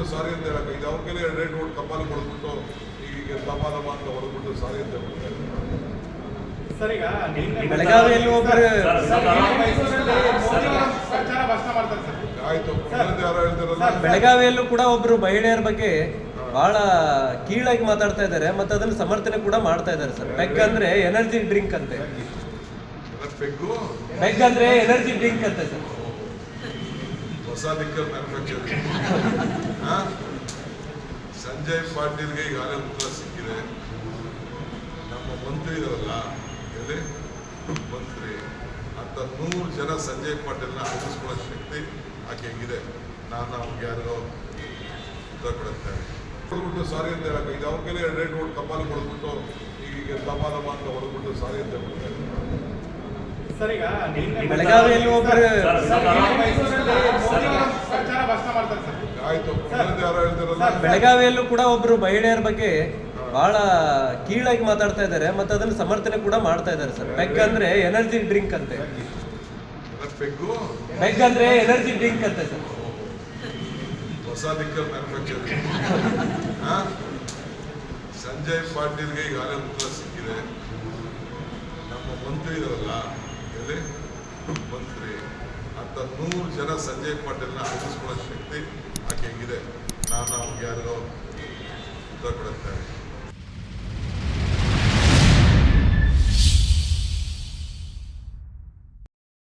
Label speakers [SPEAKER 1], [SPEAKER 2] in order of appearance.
[SPEAKER 1] ಹೊಡೆದ್ಬಿಟ್ಟು ಸಾರಿ ಅಂತ ಹೇಳಕ್ಕೆ. ಇದು ಅವ್ರಿಗೆ ಎರಡು ರೇಟ್ ಹೊಡ್ ಕಪಾಲ್ ಹೊಡೆದ್ಬಿಟ್ಟು ಈಗ ದಮ ಅಂತ ಹೊಡೆದ್ಬಿಟ್ಟು ಸಾರಿ ಅಂತ
[SPEAKER 2] ಹೇಳ್ತಾರೆ
[SPEAKER 3] ಬೆಳಗಾವಿಯಲ್ಲಿ ಕೂಡ ಒಬ್ರು ಮಹಿಳೆಯರ ಬಗ್ಗೆ ಬಹಳ ಕೀಳಾಗಿ ಮಾತಾಡ್ತಾ ಇದ್ದಾರೆ ಮತ್ತೆ ಅದನ್ನ ಸಮರ್ಥನೆ ಕೂಡ ಮಾಡ್ತಾ ಇದ್ದಾರೆ ಸರ್. ಬೆಗ್ ಅಂದ್ರೆ ಎನರ್ಜಿ ಡ್ರಿಂಕ್ ಅಂತೆ. ಬೆಗ್ ಅಂದ್ರೆ ಎನರ್ಜಿ ಡ್ರಿಂಕ್ ಅಂತೆ ಸರ್.
[SPEAKER 1] ಹೊಸ ಮ್ಯಾನುಫ್ಯಾಕ್ಚರ್ ಸಂಜಯ್ ಪಾಟೀಲ್ಗೆ ಈಗಾಗಲೇ ಉತ್ತರ ಸಿಕ್ಕಿದೆ. ನಮ್ಮ ಮಂತ್ರಿ ಇದಾರಲ್ಲ ಎಲ್ಲಿ? ಮಂತ್ರಿ. ಅಂತ ನೂರು ಜನ ಸಂಜಯ್ ಪಾಟೀಲ್ನ ಆರಿಸ್ಕೊಳ್ಳೋ ಶಕ್ತಿ ಆಕೆ ಹೆಂಗಿದೆ? ನಾನು ಅವ್ರಿಗೆ ಯಾರಿಗೋ ಉತ್ತರ ಕೊಡುತ್ತೇನೆ ಹೊಡೆದ್ಬಿಟ್ಟು ಸಾರಿ ಅಂತ ಹೇಳಬೇಕು ಈಗ ಅವ್ರ ಎರಡು ರೇಟ್ ಹೊಡ್ ತಪ್ಪಾಲು ಹೊಡೆದ್ಬಿಟ್ಟು ಈಗ ದಮ ಅಂತ ಹೊಡೆದ್ಬಿಟ್ಟು ಸಾರಿ ಅಂತ ಹೇಳ್ಬಿಟ್ಟು
[SPEAKER 2] ಸರ್ ಈಗ ನಿನ್ನೆ
[SPEAKER 3] ಬೆಳಗಾವಿಯಲ್ಲಿ ಒಬ್ಬರು
[SPEAKER 2] ಮಾಡ್ತಾರೆ ಸರ್.
[SPEAKER 1] ಆಯ್ತು. ಇನ್ನೊಂದು ಯಾರೋ ಹೇಳ್ತಾರಲ್ಲ?
[SPEAKER 3] ಬೆಳಗಾವಿಯಲ್ಲೂ ಕೂಡ ಒಬ್ರು ಮಹಿಳೆಯರ ಬಗ್ಗೆ ಬಹಳ ಕೀಳಾಗಿ ಮಾತಾಡ್ತಾ ಇದ್ದಾರೆ ಮತ್ತೆ ಅದನ್ನ ಸಮರ್ಥನೆ ಕೂಡ ಮಾಡ್ತಾ ಇದ್ದಾರೆ ಸರ್. ಪೆಗ್ ಅಂದ್ರೆ ಎನರ್ಜಿ ಡ್ರಿಂಕ್ ಅಂತೆ.
[SPEAKER 1] ಪೆಗ್ ಪೆಗ್ಗು
[SPEAKER 3] ಅಂದ್ರೆ ಎನರ್ಜಿ ಡ್ರಿಂಕ್ ಅಂತೆ ಸರ್.
[SPEAKER 1] ಹೊಸ ಸಂಜಯ್ ಪಾಟೀಲ್ಗೆ ಈಗಾಗಲೇ ಉತ್ತರ ಸಿಕ್ಕಿದೆ. ನಮ್ಮ ಮಂತ್ರಿ ಇದಾರಲ್ಲ ಎಲ್ಲಿ? ಮಂತ್ರಿ. ಅಂತ ನೂರು ಜನ ಸಂಜಯ್ ಪಾಟೀಲ್ನ ಆರಿಸ್ಕೊಳ್ಳೋ ಶಕ್ತಿ ಆಕೆ ಹೆಂಗಿದೆ? ನಾನು ಅವ್ರಿಗೆ ಯಾರಿಗೋ ಉತ್ತರ ಕೊಡುತ್ತೇನೆ.